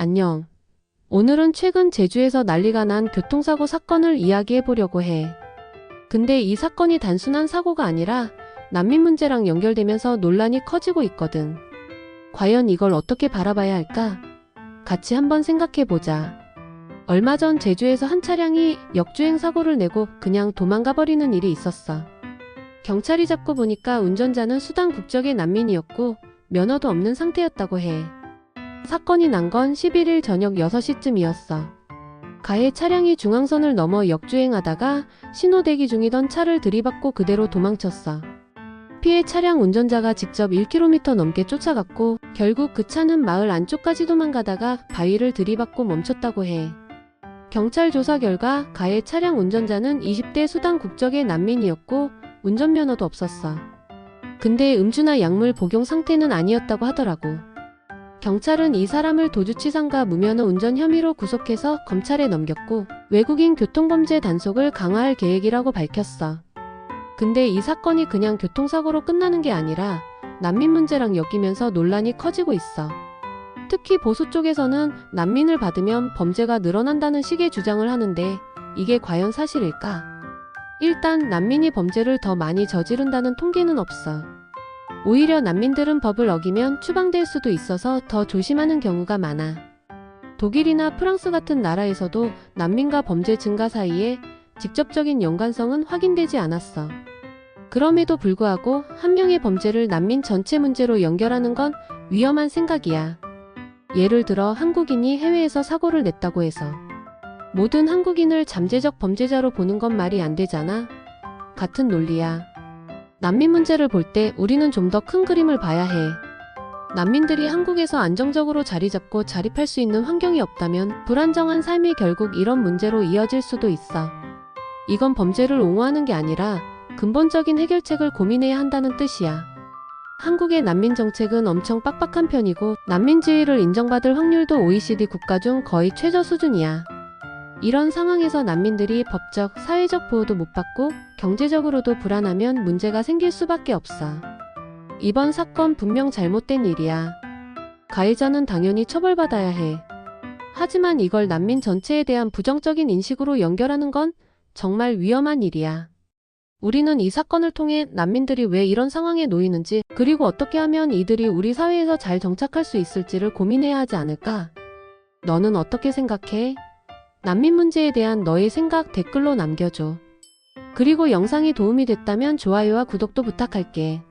안녕. 오늘은 최근 제주에서 난리가 난 교통사고 사건을 이야기해 보려고 해. 근데 이 사건이 단순한 사고가 아니라 난민 문제랑 연결되면서 논란이 커지고 있거든. 과연 이걸 어떻게 바라봐야 할까? 같이 한번 생각해 보자. 얼마 전 제주에서 한 차량이 역주행 사고를 내고 그냥 도망가 버리는 일이 있었어. 경찰이 잡고 보니까 운전자는 수단 국적의 난민이었고 면허도 없는 상태였다고 해. 사건이 난 건 11일 저녁 6시쯤이었어. 가해 차량이 중앙선을 넘어 역주행하다가 신호 대기 중이던 차를 들이받고 그대로 도망쳤어. 피해 차량 운전자가 직접 1km 넘게 쫓아갔고 결국 그 차는 마을 안쪽까지 도망가다가 바위를 들이받고 멈췄다고 해. 경찰 조사 결과 가해 차량 운전자는 20대 수단 국적의 난민이었고 운전면허도 없었어. 근데 음주나 약물 복용 상태는 아니었다고 하더라고. 경찰은 이 사람을 도주치상과 무면허 운전 혐의로 구속해서 검찰에 넘겼고 외국인 교통범죄 단속을 강화할 계획이라고 밝혔어. 근데 이 사건이 그냥 교통사고로 끝나는 게 아니라 난민 문제랑 엮이면서 논란이 커지고 있어. 특히 보수 쪽에서는 난민을 받으면 범죄가 늘어난다는 식의 주장을 하는데 이게 과연 사실일까? 일단 난민이 범죄를 더 많이 저지른다는 통계는 없어. 오히려 난민들은 법을 어기면 추방될 수도 있어서 더 조심하는 경우가 많아. 독일이나 프랑스 같은 나라에서도 난민과 범죄 증가 사이에 직접적인 연관성은 확인되지 않았어. 그럼에도 불구하고 한 명의 범죄를 난민 전체 문제로 연결하는 건 위험한 생각이야. 예를 들어 한국인이 해외에서 사고를 냈다고 해서 모든 한국인을 잠재적 범죄자로 보는 건 말이 안 되잖아. 같은 논리야. 난민 문제를 볼 때 우리는 좀 더 큰 그림을 봐야 해. 난민들이 한국에서 안정적으로 자리 잡고 자립할 수 있는 환경이 없다면 불안정한 삶이 결국 이런 문제로 이어질 수도 있어. 이건 범죄를 옹호하는 게 아니라 근본적인 해결책을 고민해야 한다는 뜻이야. 한국의 난민 정책은 엄청 빡빡한 편이고 난민 지위를 인정받을 확률도 OECD 국가 중 거의 최저 수준이야. 이런 상황에서 난민들이 법적, 사회적 보호도 못 받고 경제적으로도 불안하면 문제가 생길 수밖에 없어. 이번 사건 분명 잘못된 일이야. 가해자는 당연히 처벌받아야 해. 하지만 이걸 난민 전체에 대한 부정적인 인식으로 연결하는 건 정말 위험한 일이야. 우리는 이 사건을 통해 난민들이 왜 이런 상황에 놓이는지, 그리고 어떻게 하면 이들이 우리 사회에서 잘 정착할 수 있을지를 고민해야 하지 않을까? 너는 어떻게 생각해? 난민 문제에 대한 너의 생각 댓글로 남겨줘. 그리고 영상이 도움이 됐다면 좋아요와 구독도 부탁할게.